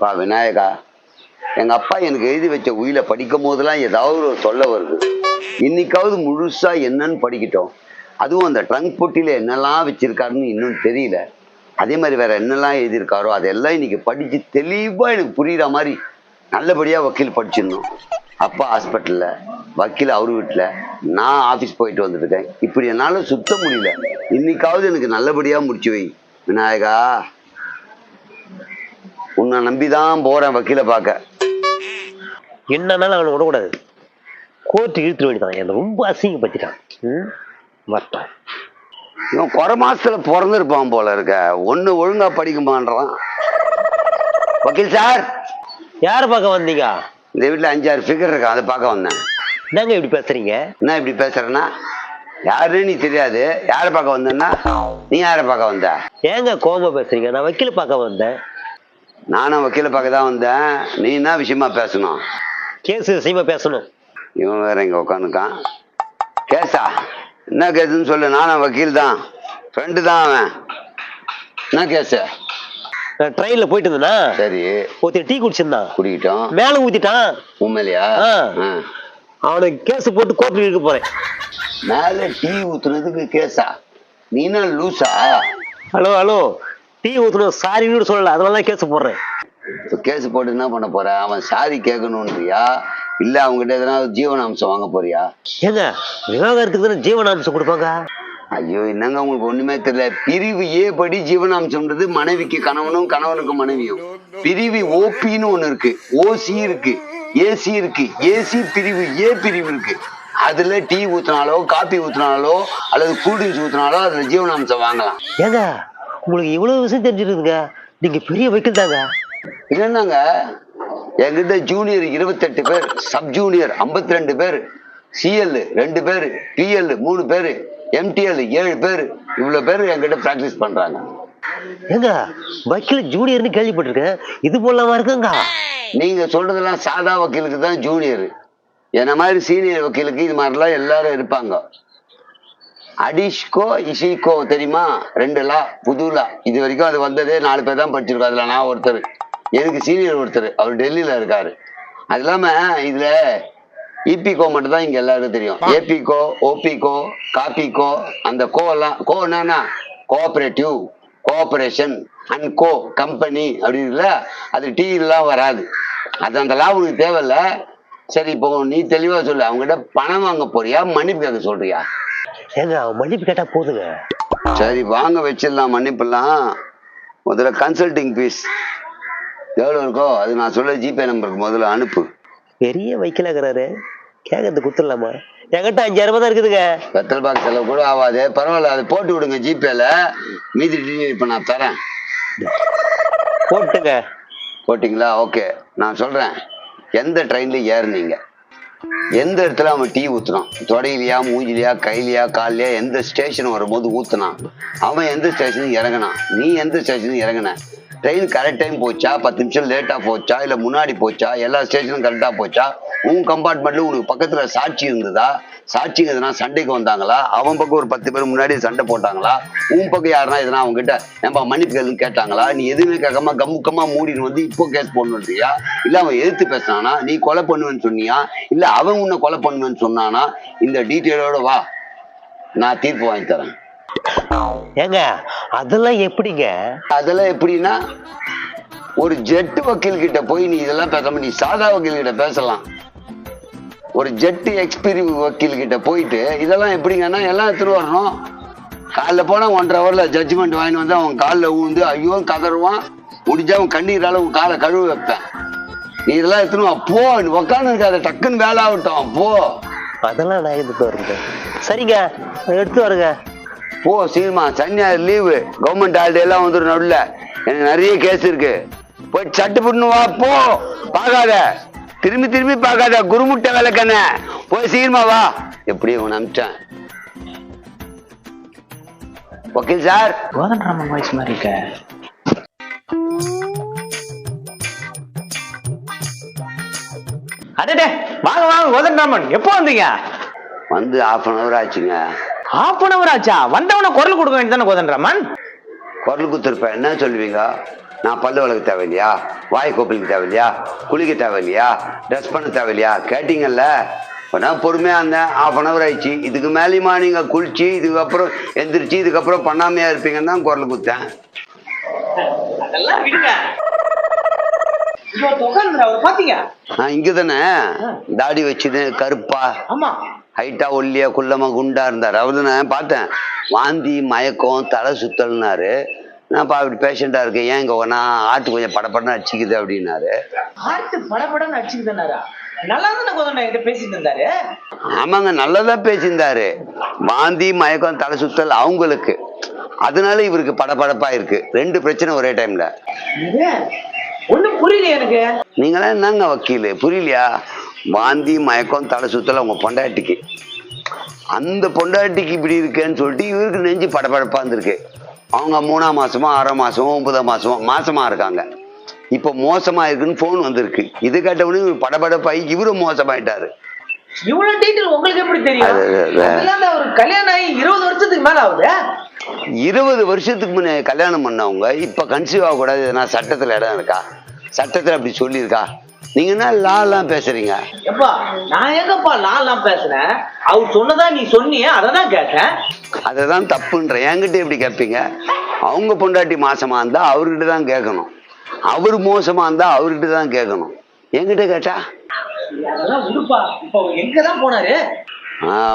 பா விநாயகா எங்கள் அப்பா எனக்கு எழுதி வச்ச உயில படிக்கும் போதெல்லாம் ஏதாவது ஒரு சொல்ல வருது. இன்னைக்காவது முழுசாக என்னன்னு படிக்கட்டும். அதுவும் அந்த ட்ரங்க் பொட்டியில் என்னெல்லாம் வச்சிருக்காருன்னு இன்னும் தெரியல. அதே மாதிரி வேற என்னெல்லாம் எழுதியிருக்காரோ அதெல்லாம் இன்னைக்கு படித்து தெளிவாக எனக்கு புரியுற மாதிரி நல்லபடியாக வக்கீல் படிச்சிருந்தோம் அப்பா ஹாஸ்பிட்டலில் வக்கீல் அவர் வீட்டில் நான் ஆஃபீஸ் போயிட்டு வந்துருக்கேன் இப்படி என்னால் சுத்த முடியல. இன்னைக்காவது எனக்கு நல்லபடியாக முடிச்சு வை. விநாயகா உன்னை நம்பி தான் போறேன் வக்கீலை பார்க்க. என்னன்னாலும் அவனை விடக்கூடாது. கோர்ட்டு இழுத்துட வேண்டியதான் என்னை ரொம்ப அசிங்கப்படுத்திட்டான். ம்? வரட்டும் இவன் குறை மாசத்துல பிறந்திருப்பான் போல இருக்க. ஒண்ணு ஒழுங்கா படிக்க மாட்டான் வக்கீல் சார்! யாரை பார்க்க வந்தீங்க? இந்த வீட்டுல அஞ்சாறு ஃபிகர் இருக்கா அதை பார்க்க வந்தேன். என்னங்க இப்படி பேசுறீங்க? என்ன இப்படி பேசுறேன்னா யாருன்னு நீ தெரியாது. யாரை பார்க்க வந்தேன்னா நீ யாரை பார்க்க வந்த? ஏங்க கோவமா பேசுறீங்க? நான் வக்கீல பார்க்க வந்தேன். நானும் வக்கீலை பார்க்க தான் வந்தேன். நீ என்ன விஷயமா பேசணும்? கேஸ் விஷயமா பேசணும். இவன் வேற இங்க உட்காந்துருக்கான் கேஸா? என்ன கேஸுன்னு சொல்லு நானும் வக்கீல் தான். ஃப்ரெண்டு தான் அவன். என்ன கேஸு? நான் ட்ரெயின்ல போயிட்டு இருந்தேனா? சரி. ஒருத்தன் டீ குடிச்சிருந்தான். குடிக்கிட்டோம். மேல ஊத்திட்டான். உண்மையிலையா. அவனுக்கு கேஸ் போட்டு கோர்ட்டுக்கு இழுக்க போறேன். மேல டீ ஊத்துனதுக்கு கேஸா? நீனா லூசா? Hello hello. டீ ஊத்தணும் சாரின்னு சொல்லல அதனால தான் கேஸ் போடுறேன். இப்போ கேஸ் போட்டு என்ன பண்ண போற? அவன் சாரி கேட்கணுன்றியா? இல்ல அவங்ககிட்ட எதனா ஜீவனாம்சம் வாங்க போறியா? ஏங்க விவாகரத்துக்கு தானே ஜீவனாம்சம் கொடுப்பாங்க? ஐயோ என்னங்க உங்களுக்கு ஒண்ணுமே தெரியல. பிரிவு ஏ படி ஜீவனாம்சம்ன்றது மனைவிக்கு கணவனும் கணவனுக்கு மனைவியும். பிரிவு ஓபின்னு ஒண்ணு இருக்கு. ஓசி இருக்கு. ஏசி இருக்கு. ஏசி பிரிவு ஏ பிரிவு இருக்கு. அதுல டீ ஊத்துனாலோ காபி ஊத்துனாலோ அல்லது கூல்ட்ரிங்க்ஸ் ஊத்துனாலோ அதுல ஜீவனாம்சம் வாங்கலாம். ஏங்க உங்களுக்கு இவ்வளவு விஷயம் தெரிஞ்சிருக்குங்க நீங்க பெரிய வக்கீல் தாங்க. என்னங்க என்கிட்ட ஜூனியர் இருபத்தெட்டு பேர் சப் ஜூனியர் 52 ரெண்டு பேர் சிஎல் ரெண்டு பேர் பிஎல் மூணு பேர் எம்டிஎல் ஏழு பேர் இவ்வளவு பேர் என்கிட்ட பிராக்டிஸ் பண்றாங்க. ஏங்க வக்கீல் ஜூனியர்னு கேள்விப்பட்டிருக்கேன். இது போலாமா இருக்குங்க? நீங்க சொல்றதெல்லாம் சாதா வக்கீலுக்கு தான் ஜூனியர் என்ன மாதிரி சீனியர் வக்கீலுக்கு இது மாதிரிலாம் எல்லாரும் இருப்பாங்க. அடிஷ்கோ இஷிகோ தெரியுமா? ரெண்டு லா புது லா இது வரைக்கும் அது வந்ததே நாலு பேர் தான் படிச்சிருக்கோம். அதுல நான் ஒருத்தர். எனக்கு சீனியர் ஒருத்தர். அவர் டெல்லியில இருக்காரு. அது இல்லாம இதுல இபிகோ மட்டும் தான் இங்க எல்லாருக்கும் தெரியும். ஏபிகோ ஓபிகோ காபிகோ அந்த கோ எல்லாம் கோ என்னன்னா cooperative cooperation and co company அப்படி இருக்குல்ல அது டீ எல்லாம் வராது. அது அந்த லா உனக்கு தேவையில்ல. சரி இப்போ நீ தெளிவா சொல்லு. அவங்ககிட்ட பணம் வாங்க போறியா? மன்னிப்பு கேட்க சொல்றியா? ஏங்க அவன் மன்னிப்பு கேட்டா போதுங்க. சரி வாங்க வச்சிடலாம் மன்னிப்பெல்லாம். முதல்ல கன்சல்டிங் ஃபீஸ் எவ்வளோ இருக்கோ அது நான் சொல்ல ஜிபே நம்பருக்கு முதல்ல அனுப்பு. பெரிய வக்கீலாகிறாரு கேட்கறது கொடுத்துடலாமா? என்கிட்ட அஞ்சாயிரம் ரூபாய் தான் இருக்குதுங்க. வெத்தல் பாக்ஸ் செலவு கூட ஆகாது. பரவாயில்ல அதை போட்டு விடுங்க ஜிபேல மீதி டீட்டெயில் இப்போ நான் தரேன். போட்டுங்க. போட்டிங்களா? ஓகே. நான் சொல்கிறேன் எந்த ட்ரெயினில் ஏறுனீங்க? எந்த இடத்துல அவன் டீ ஊத்துனான்? தொடையிலையா மூஞ்சிலையா கையிலையா கால்லையா எந்த ஸ்டேஷன் வரும்போது ஊத்துனான்? அவன் எந்த ஸ்டேஷனுக்கு இறங்கினான்? நீ எந்த ஸ்டேஷனுக்கு இறங்குன? ட்ரெயின் கரெக்ட் டைம் போச்சா? பத்து நிமிஷம் லேட்டாக போச்சா? இல்லை முன்னாடி போச்சா? எல்லா ஸ்டேஷனும் கரெக்டாக போச்சா? உன் கம்பார்ட்மெண்ட்ல உனக்கு பக்கத்தில் சாட்சி இருந்ததா? சாட்சி எதுனா சண்டைக்கு வந்தாங்களா? அவன் பக்கம் ஒரு பத்து பேர் முன்னாடி சண்டை போட்டாங்களா? உன் பக்கம் யாருன்னா எதுனா அவங்ககிட்ட ஏன்பா மன்னிப்பு கேளுன்னு கேட்டாங்களா? நீ எதுவுமே கேட்காம கம்முக்கமா மூடின்னு வந்து இப்போ கேஸ் போடணுன்றியா? இல்லை அவன் எதிர்த்து பேசினானா நீ கொலை பண்ணுவேன்னு சொன்னியா? இல்லை அவன் உன்னை கொலை பண்ணுவேன்னு சொன்னானா? இந்த டீட்டெயிலோட வா. நான் தீர்ப்பு வாங்கி தரேன். ஏங்க அதெல்லாம் எப்படிங்க? அதெல்லாம் எப்படின்னா ஒரு ஜெட்டு வக்கீல் கிட்ட போய் நீ இதெல்லாம் பேசாம நீ சாதா வக்கீல் கிட்ட பேசலாம். ஒரு ஜெட்டு எக்ஸ்பீரியன் வக்கீல் கிட்ட போயிட்டு இதெல்லாம் எப்படிங்கன்னா எல்லாம் எடுத்துட்டு வரணும். காலைல போனா ஒன்றரை ஹவர்ல ஜட்ஜ்மெண்ட் வாங்கிட்டு வந்து அவன் காலில் ஊந்து ஐயோ கதறுவான். முடிஞ்சா அவன் கண்ணீரால உன் காலை கழுவ வைப்பேன். நீ இதெல்லாம் எடுத்துன்னு. போ. உக்காந்து இருக்காத டக்குன்னு வேலை ஆகட்டும் போ. அதெல்லாம் நான் எடுத்துட்டு வருங்க சரிங்க எடுத்து வருங்க. போ சீமா சனி லீவு கவர்மெண்ட் ஹாலிடே எல்லாம் வந்துடும் நடுவில். எனக்கு நிறைய கேஸ் இருக்கு. போய் சட்டு புண்ணு வா போ. பார்க்காத. திரும்பி திரும்பி பார்க்காத. குருமுட்டை விளக்கண்ண போய் சீக்கிரமா வா. எப்படி உன் அமிச்சேன் வக்கீல் சார். கோதண்டராமன் வாய்ஸ் மாதிரி இருக்க. அடடே வாங்க வாங்க கோதண்டராமன் எப்போ வந்தீங்க? வந்து half அன் ஹவர் ஆச்சுங்க. ஹாஃப் அன் அவர் ஆச்சா? வந்தவன குரல் கொடுக்க வேண்டியதானே கோதண்டராமன் குரல் குத்திருப்பேன் என்ன சொல்லுவீங்க? நான் பல்லு வளர்க்க தேவையில்லையா? வாய் கோப்பிலுக்கு தேவையில்லையா? குளிக்க தேவையில்லையா? ட்ரெஸ் பண்ண தேவையில்லையா? கேட்டீங்கல்ல இப்போ நான் பொறுமையாக இருந்தேன். ஆஃப் அன் ஹவர் ஆயிடுச்சு. இதுக்கு மேலேயுமா நீங்கள் குளிச்சு இதுக்கப்புறம் எந்திரிச்சு இதுக்கப்புறம் பண்ணாமையா இருப்பீங்கன்னு தான் குரல் குத்தேன் அதெல்லாம் விடுங்க. உட்காந்துரு அவர் பாத்தீங்க நான் இங்கே தானே தாடி வச்சுது கருப்பா. ஆமா. ஹைட்டா ஒல்லியா குள்ளமா குண்டா இருந்தார். அவரு நான் பார்த்தேன். வாந்தி மயக்கம் தலை சுத்தல்னாரு. நான் பா இப்படி பேஷண்டா இருக்கேன். ஏன் இங்க நான் ஆட்டு கொஞ்சம் படப்படன்னு அடிச்சுக்குது அப்படின்னாரு. ஹார்ட் படபடன்னு அடிச்சுக்கிட்டாரா நல்லா தானே கோதண்டா என்கிட்ட பேசிட்டு இருந்தாரு? ஆமாங்க நல்லதா பேசியிருந்தாரு. வாந்தி மயக்கம் தலை சுத்தல் அவங்களுக்கு. அதனால இவருக்கு படபடப்பா இருக்கு. ரெண்டு பிரச்சனை ஒரே டைம்ல புரியல எனக்கு. நீங்களாம் என்னங்க வக்கீல்? புரியலையா? வாந்தி மயக்கம் தலை சுத்தல் அவங்க பொண்டாட்டிக்கு. அந்த பொண்டாட்டிக்கு இப்படி இருக்கேன்னு சொல்லிட்டு இவருக்கு நெஞ்சு படபடப்பா இருந்திருக்கு. அவங்க மூணாம் மாசமா ஆறாம் மாசமோ ஒன்பதாம் மாசமோ மாசமா இருக்காங்க. இப்போ மோசமா இருக்குன்னு ஃபோன் வந்திருக்கு. இது கேட்டவொடனே இவர் படபடப்பாகி இவரும் மோசமாயிட்டாரு. இவ்வளவு டீட்டெயில் உங்களுக்கு எப்படி தெரியும்? ஒரு கல்யாணம் ஆகி இருபது வருஷத்துக்கு மேல ஆகுது. இருபது வருஷத்துக்கு முன்னே கல்யாணம் பண்ணவங்க இப்ப கன்சீவ் ஆகக்கூடாது. எதனா சட்டத்துல இடம் இருக்கா? சட்டத்துல அப்படி சொல்லியிருக்கா? நீங்க என்ன லா எல்லாம் பேசுறீங்க? எப்பா நான் எங்கப்பா லாலாம் பேசுறேன்? அவர் சொன்னதா நீ சொன்னியே அததான் கேட்டேன். அதுதான் தப்புன்ற. என்கிட்ட எப்படி கேட்பீங்க? அவங்க பொண்டாட்டி மாசமா இருந்தா அவர்கிட்ட தான் கேட்கணும். அவர் மோசமா இருந்தா அவர்கிட்ட தான் கேட்கணும். என்கிட்ட கேட்டா? அவர் எங்கதான் போனாரு?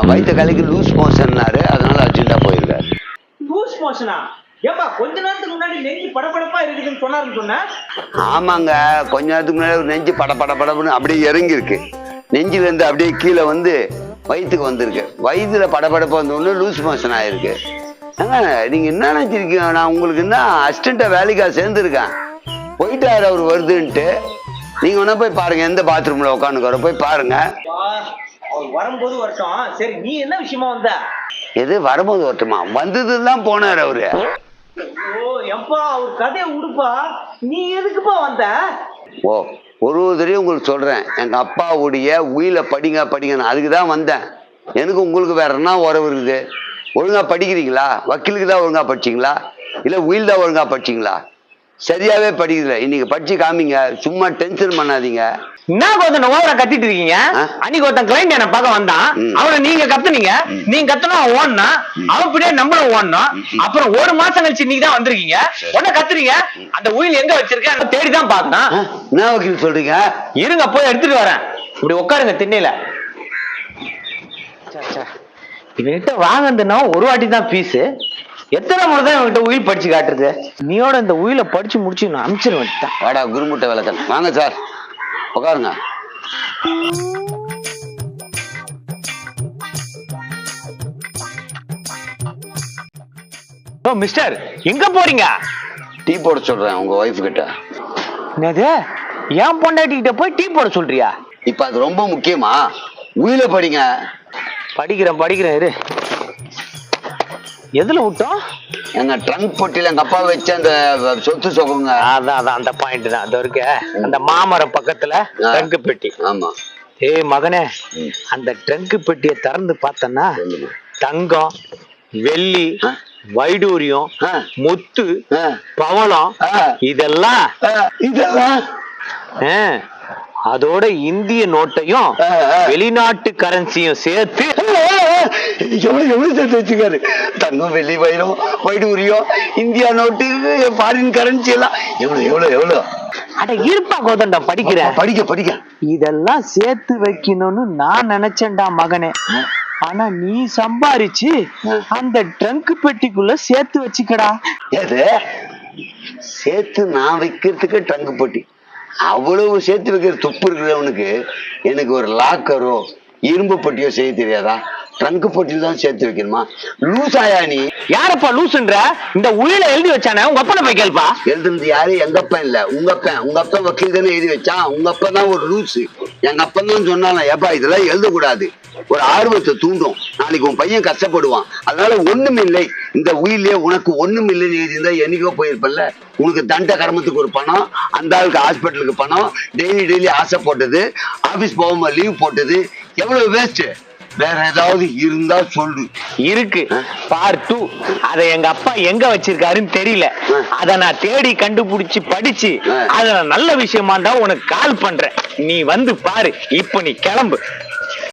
வயித்த கலைக்கு லூஸ் மோஷன்னாரு. அதனால அர்ஜென்ட்டா போயிருக்காரு. லூஸ் மோஷனா? ஏப்பா கொஞ்ச நேரத்துக்கு முன்னாடி நெஞ்சு படபடப்பா இருக்குதுன்னு சொன்னாருன்னு சொன்னேன் ஆமாங்க கொஞ்ச நேரத்துக்கு முன்னாடி நெஞ்சு பட பட படபடன்னு அப்படியே இறங்கி இருக்கு நெஞ்சில இருந்து அப்படியே கீழே வந்து வயிற்றுக்கு வந்திருக்கு. வயிற்றுல படபடப்பு வந்த உடனே லூஸ் மோஷன் ஆயிருக்கு. ஏங்க நீங்க என்ன நினைச்சிருக்கீங்க? நான் உங்களுக்கு என்ன அசிஸ்டண்டா வேலைக்கா சேர்ந்துருக்கேன். போயிட்டாரு அவர் வருதுன்ட்டு. நீங்க வேணா போய் பாருங்க எந்த பாத்ரூம்ல உட்காந்துக்கிற போய் பாருங்க. வா, அவர் வரும்போது வரட்டும் சரி நீ என்ன விஷயமா வந்த? எது வரும்போது வரட்டுமா வந்ததுதான் போனாரு அவரு. ஓ எப்பா ஒரு கதையை நீ எதுக்குப்பா வந்த? ஓ ஒரு ஒரு தடவையும் உங்களுக்கு சொல்றேன். எங்க அப்பாவுடைய உயில படிங்க படிங்க. நான் அதுக்கு தான் வந்தேன். எனக்கு உங்களுக்கு வேற என்ன உறவு இருக்குது? ஒழுங்கா படிக்கிறீங்களா? வக்கீலுக்கு தான் ஒழுங்கா படிச்சீங்களா? இல்ல உயில் தான் ஒழுங்கா படிச்சீங்களா? சரியாவே படிக்கல. இன்னைக்கு படிச்சு காமிங்க. சும்மா டென்ஷன் பண்ணாதீங்க. என்ன கோத்தன் ஓவரா கத்திட்டு இருக்கீங்க? அன்னைக்கு ஒருத்தன் கிளைண்ட் என்ன பார்க்க வந்தான். அவனை நீங்க கத்துனீங்க. நீங்க கத்துனா அவன் ஓடனா அவன் பின்னாடி நம்மளும் ஓடணும். அப்புறம் ஒரு மாசம் கழிச்சு நீங்க தான் வந்திருக்கீங்க. உடனே கத்துறீங்க. அந்த உயில் எங்க வச்சிருக்கேன் தேடி தான் பார்க்கணும். என்ன வக்கீல் சொல்றீங்க? இருங்க போய் எடுத்துட்டு வரேன். இப்படி உட்காருங்க திண்ணையில. இவன்கிட்ட வாங்கினா ஒரு வாட்டி தான் பீஸ் எத்தனை முறை தான் இவன்கிட்ட உயில் படிச்சு காட்டுறது நீயோட இந்த உயிலை படிச்சு முடிச்சு நான் அனுப்பிச்சிருவேன் வாடா குருமுட்டை விளக்கன் வாங்க சார். உட்காருங்க ஓ மிஸ்டர் எங்க போறீங்க? டீ போட சொல்றேன் உங்க ஒய்ஃப் கிட்ட. என்னது? என் பொண்டாட்டி கிட்ட போய் டீ போட சொல்றியா? இப்ப அது ரொம்ப முக்கியமா? உயில படிங்க. படிக்கிறேன் படிக்கிறேன் இரு. எதுல விட்டோம் எங்க ட்ரங்க் பொட்டியில எங்க அப்பா வச்ச அந்த சொத்து சொகுங்க அதான் அதான் அந்த பாயிண்ட் தான் அது இருக்க அந்த மாமரம் பக்கத்துல. ட்ரங்க் பெட்டி ஆமா ஏய் மகனே. அந்த ட்ரங்க் பெட்டியை திறந்து பார்த்தனா. தங்கம் வெள்ளி. வைடூரியம். முத்து. பவளம். இதெல்லாம் இதெல்லாம் அதோட இந்திய நோட்டையும். வெளிநாட்டு கரன்சியும் சேர்த்து எவ்வளவு எவ்வளவு சேர்த்து வச்சுக்காரு? தங்கம் வெள்ளி வைரம் வைடூரியம் இந்தியா நோட்டு ஃபாரின் கரன்சி எல்லாம். எவ்வளவு எவ்வளவு எவ்வளவு? அட இருப்பா கோதண்டா படிக்கிறேன் படிக்க படிக்க. இதெல்லாம் சேர்த்து வைக்கணும்னு நான் நினைச்சேன்டா மகனே. ஆனா நீ சம்பாரிச்சு அந்த ட்ரங்க் பெட்டிக்குள்ள சேர்த்து வச்சுக்கடா. ஏது சேர்த்து நான் வைக்கிறதுக்கு ட்ரங்க் பொட்டி. அவ்வளவு சேர்த்து வைக்கிற துப்பு இருக்கிறவனுக்கு எனக்கு ஒரு லாக்கரோ இரும்பு பொட்டியோ செய்ய தெரியாதா? ட்ரங்க் பொட்டியில் தான் சேர்த்து வைக்கணுமா? லூஸ் ஆயா நீ? யாரப்பா லூசுன்ற? இந்த உயில எழுதி வச்சானே உங்க அப்பனை போய் கேள்ப்பா. எழுதுனது யாரு? எங்க அப்பன் இல்ல. உங்க அப்பன் உங்க அப்பன் வக்கீல் தானே எழுதி வச்சான் உங்க அப்பன் தான் ஒரு லூசு. எங்க அப்பன் தான் சொன்னாலும் ஏப்பா இதெல்லாம் எழுதக்கூடாது. ஒரு ஆர்வத்தை தூண்டும். நாளைக்கு உன் பையன் கஷ்டப்படுவான். அதனால ஒண்ணும் இல்லை. இந்த உயிலே உனக்கு ஒண்ணும் இல்லைன்னு எழுதியிருந்தா என்னைக்கோ போயிருப்பல்ல. உனக்கு தண்ட கர்மத்துக்கு ஒரு பணம் அந்த ஆளுக்கு ஹாஸ்பிட்டலுக்கு பணம் டெய்லி டெய்லி ஆசை போட்டது ஆபீஸ் போகாம லீவ் போட்டது. எவ்வளவு வேஸ்ட் வேற ஏதாவது இருந்தா சொல்லு. இருக்கு. பார்ட் டூ அத எங்க அப்பா எங்க வச்சிருக்காருன்னு தெரியல. அத நான் தேடி கண்டுபிடிச்சு படிச்சு. அத நல்ல விஷயமா இருந்தா உனக்கு கால் பண்றேன். நீ வந்து பாரு. இப்ப நீ கிளம்பு.